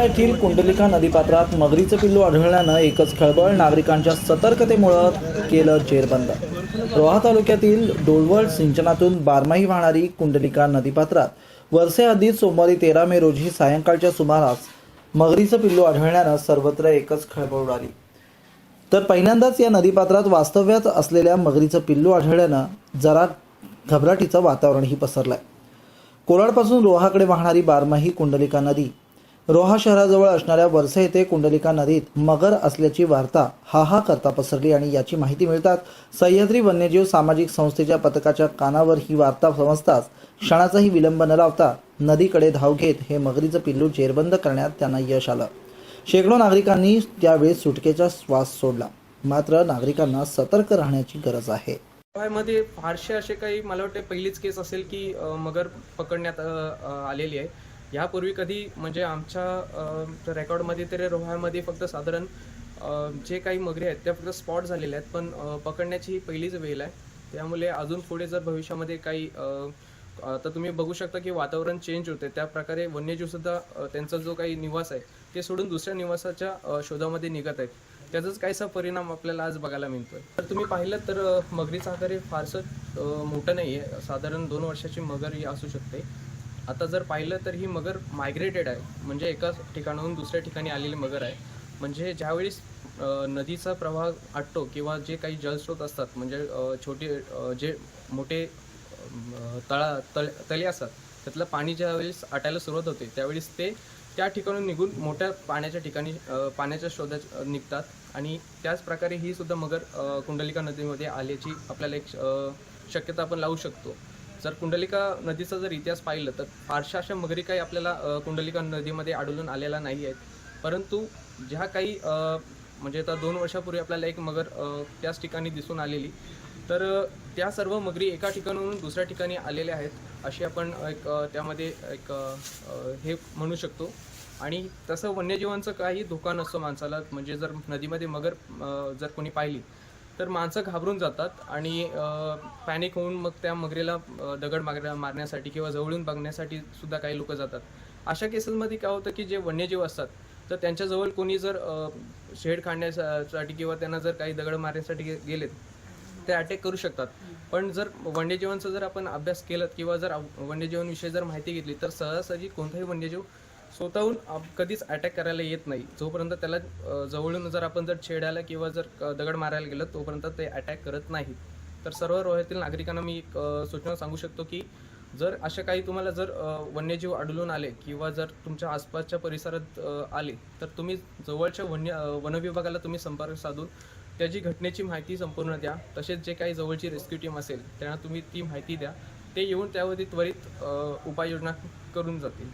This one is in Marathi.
येथील कुंडलिका नदीपात्रात मगरीचं पिल्लू आढळल्यानं एकच खळबळ नागरिकांच्या सतर्कतेमुळं केलं जेरबंद. रोहा तालुक्यातील डोळवळ सिंचनातून बारमाही वाहणारी कुंडलिका नदीपात्रात. वर्षेआधी सोमवारी तेरा मे रोजी सायंकाळच्या सुमारास मगरीचं पिल्लू आढळल्यानं सर्वत्र एकच खळबळ उडाली. तर पहिल्यांदाच या नदीपात्रात वास्तव्यात असलेल्या मगरीचं पिल्लू आढळल्यानं जरा घबराटीचं वातावरणही पसरलंय. कोलाडपासून रोहाकडे वाहणारी बारमाही कुंडलिका नदी रोहा शहराजवळ असणाऱ्या वरसे येथे कुंडलिका नदीत मगर असल्याची वार्ता हा हा करता पसरली आणि याची माहिती मिळतात. सह्याद्री वन्यजीव सामाजिक संस्थेच्या पथकाच्या कानावर ही वार्ता समजताच क्षणाचाही विलंब न लावता नदीकडे धाव घेत हे मगरीचं पिल्लू जेरबंद करण्यात त्यांना यश आलं. शेकडो नागरिकांनी त्यावेळी सुटकेचा श्वास सोडला. मात्र नागरिकांना सतर्क राहण्याची गरज आहे. मध्ये फारसे असे काही मला वाटते पहिलीच केस असेल की मगर पकडण्यात आलेली आहे. यापूर्वी कधी म्हणजे आमच्या रेकॉर्डमध्ये तरी रोह्यामध्ये फक्त साधारण जे काही मगरी आहेत त्या फक्त स्पॉट झालेल्या आहेत पण पकडण्याची ही पहिलीच वेळ आहे. त्यामुळे अजून पुढे जर भविष्यामध्ये काही आता तुम्ही बघू शकता की वातावरण चेंज होते त्या प्रकारे त्यांचा जो काही निवास आहे ते सोडून दुसऱ्या निवासाच्या शोधामध्ये निघत आहेत. त्याचाच काहीसा परिणाम आपल्याला आज बघायला मिळतोय. तर तुम्ही पाहिलं तर मगरीचा आकार हे फारसं मोठं नाही आहे साधारण दोन वर्षाची मगर ही असू शकते. आता जर पाहिलं तर ही मगर मायग्रेटेड आहे. म्हणजे एकाच ठिकाणाहून दुसऱ्या ठिकाणी आलेली मगर आहे. म्हणजे ज्यावेळेस नदीचा प्रवाह आटतो किंवा जे काही जलस्रोत असतात म्हणजे छोटे जे मोठे तळा तळ तळे असतात त्यातलं पाणी ज्यावेळेस आटायला सुरुवात होते त्यावेळेस ते त्या ठिकाणून निघून मोठ्या पाण्याच्या ठिकाणी पाण्याच्या शोधात निघतात. आणि त्याच प्रकारे ही सुद्धा मगर कुंडलिका नदीमध्ये आल्याची आपल्याला एक शक्यता आपण लावू शकतो. जर कुंडलिका नदीचा जर इतिहास पाहिलं तर फारशा अशा मगरी काही आपल्याला कुंडलिका नदीमध्ये आढळून आलेल्या नाही आहेत. परंतु ज्या काही म्हणजे आता दोन वर्षापूर्वी आपल्याला एक मगर त्याच ठिकाणी दिसून आलेली. तर त्या सर्व मगरी एका ठिकाणाहून दुसऱ्या ठिकाणी आलेल्या आहेत. अशी आपण एक त्यामध्ये एक हे म्हणू शकतो. आणि तसं वन्यजीवांचं काही धोका नसतो माणसाला म्हणजे जर नदीमध्ये मगर जर कोणी पाहिली तर माणसं घाबरून जातात आणि पॅनिक होऊन मग त्या मगरीला दगड मार मारण्यासाठी किंवा जवळून बघण्यासाठी सुद्धा काही लोक जातात. अशा केसेसमध्ये काय होतं की जे वन्यजीव असतात तर त्यांच्याजवळ कोणी जर शेड खाण्यासाठी किंवा त्यांना जर काही दगड मारण्यासाठी गेलेत ते अटॅक करू शकतात. पण जर वन्यजीवांचा जर आपण अभ्यास केलात किंवा जर वन्यजीवांविषयी जर माहिती घेतली तर सहजासहजी कोणताही वन्यजीव स्वतःहून कधीच अटॅक करायला येत नाही. जोपर्यंत त्याला जवळून जर आपण जर छेडायला किंवा जर दगड मारायला गेलं तोपर्यंत ते अटॅक करत नाहीत. तर सर्व रोह्यातील नागरिकांना मी एक सूचना सांगू शकतो की जर अशा काही तुम्हाला जर वन्यजीव आढळून आले किंवा जर तुमच्या आसपासच्या परिसरात आले तर तुम्ही जवळच्या वन्य वनविभागाला तुम्ही संपर्क साधून त्याची घटनेची माहिती संपूर्ण द्या. तसेच जे काही जवळची रेस्क्यू टीम असेल त्यांना तुम्ही ती माहिती द्या. ते येऊन त्यावरती त्वरित उपाययोजना करून जातील.